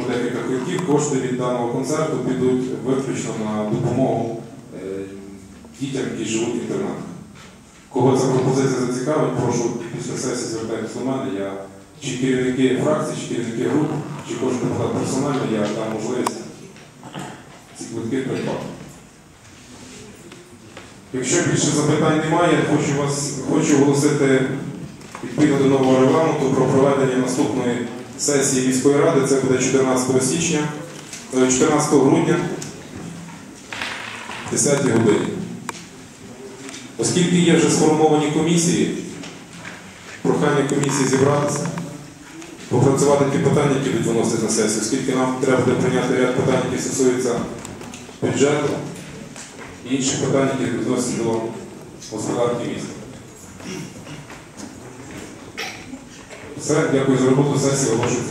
по декілька квитків. Кошти від даного концерту підуть виключно на допомогу е, дітям, які живуть в інтернатах. Кого ця пропозиція зацікавить, прошу після сесії звертайтеся до мене. Я чи керівники фракцій, чи керівники груп, чи кожен депутат персонально, я дам можливість ці квитки придбати. Якщо більше запитань немає, хочу вас хочу оголосити відповідно до нового регламенту про проведення наступної сесії міської ради. Це буде 14 січня, е, 14 грудня, 10 годині. Оскільки є вже сформовані комісії, прохання комісії зібратися, попрацювати ті питання, які будуть виносити на сесію, оскільки нам треба буде прийняти ряд питань, які стосуються бюджету і інших питань, які відносяться до господарки міста. Все, дякую за роботу сесії, оголошується